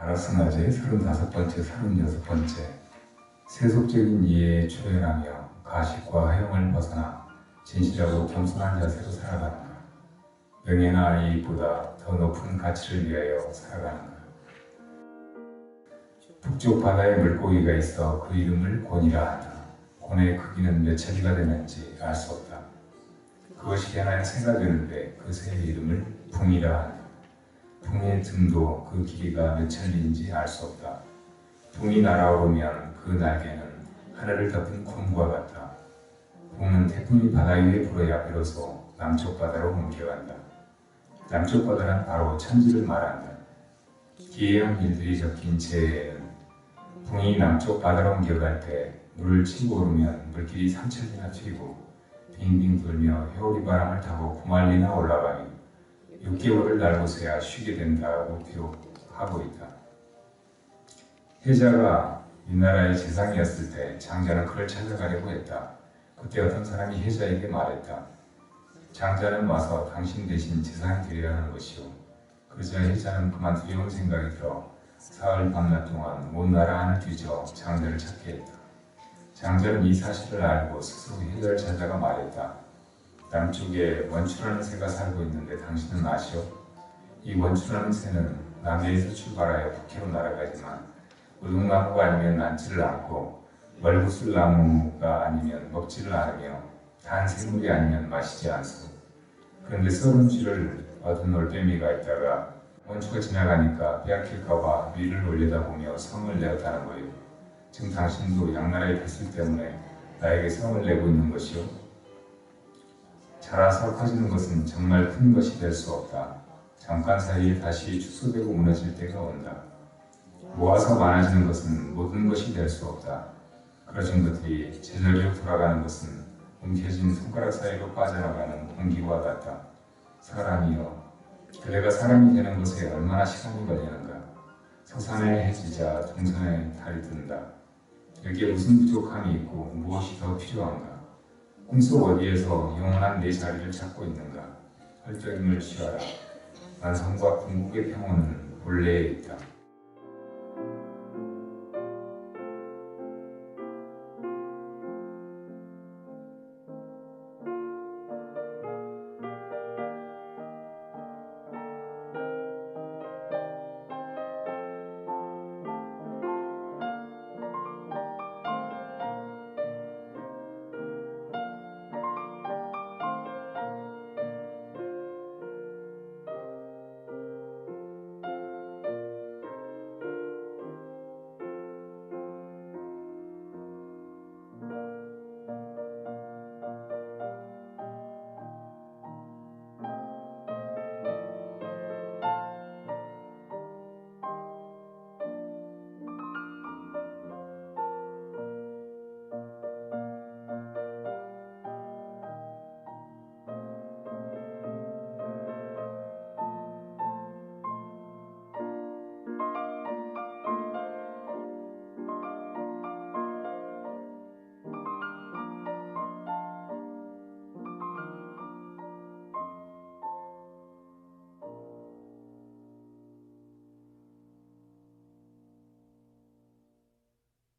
아라스나제 35번째, 36번째 세속적인 이해에 초연하며 가식과 허영을 벗어나 진실하고 겸손한 자세로 살아가는가? 명예나 이익보다 더 높은 가치를 위하여 살아가는가? 북쪽 바다에 물고기가 있어 그 이름을 곤이라 한다 곤의 크기는 몇 차지가 되는지 알 수 없다. 그것이 하나의 새가 되는데 그 새의 이름을 붕이라 한다 붕의 등도 그 길이가 몇 천리인지 알 수 없다. 붕이 날아오르면 그 날개는 하늘을 덮은 콤과 같다. 붕은 태풍이 바다 위에 불어야 비로소 남쪽 바다로 옮겨간다. 남쪽 바다는 바로 천지를 말한다. 기해형 일들이 적힌 제에는 붕이 남쪽 바다로 옮겨갈 때 물을 치고 오르면 물길이 3천리나 튀고 빙빙 돌며 회오리 바람을 타고 9만리나 올라가니 6개월을 날고서야 쉬게 된다고 기록하고 있다. 혜자가 윗나라의 재상이었을 때 장자는 그를 찾아가려고 했다. 그때 어떤 사람이 혜자에게 말했다. 장자는 와서 당신 대신 재상이 되려 하는 것이오. 그러자 혜자는 그만 두려운 생각이 들어 사흘 밤낮 동안 온 나라 안을 뒤져 장자를 찾게 했다. 장자는 이 사실을 알고 스스로 혜자를 찾아가 말했다. 남쪽에 원추라는 새가 살고 있는데 당신은 아시오? 이 원추라는 새는 남해에서 출발하여 북해로 날아가지만 우등나무가 아니면 낳지를 않고 월구슬나무가 아니면 먹지를 않으며 단 생물이 아니면 마시지 않소. 그런데 썩은 쥐를 얻은 올빼미가 있다가 원추가 지나가니까 빼앗길까봐 위를 올려다보며 성을 내었다는 거예요. 지금 당신도 양나라의 뱃슬 때문에 나에게 성을 내고 있는 것이요. 자라서 커지는 것은 정말 큰 것이 될 수 없다. 잠깐 사이에 다시 축소되고 무너질 때가 온다. 모아서 많아지는 것은 모든 것이 될 수 없다. 그러진 것들이 제자리로 돌아가는 것은 움켜진 손가락 사이로 빠져나가는 공기와 같다. 사람이여, 그대가 사람이 되는 것에 얼마나 시간이 걸리는가. 서산에 해지자 동산에 달이 든다. 여기에 무슨 부족함이 있고 무엇이 더 필요한가? 꿈속 어디에서 영원한 내 자리를 찾고 있는가? 헐적임을 취하라. 완성과 궁극의 평온은 본래에 있다.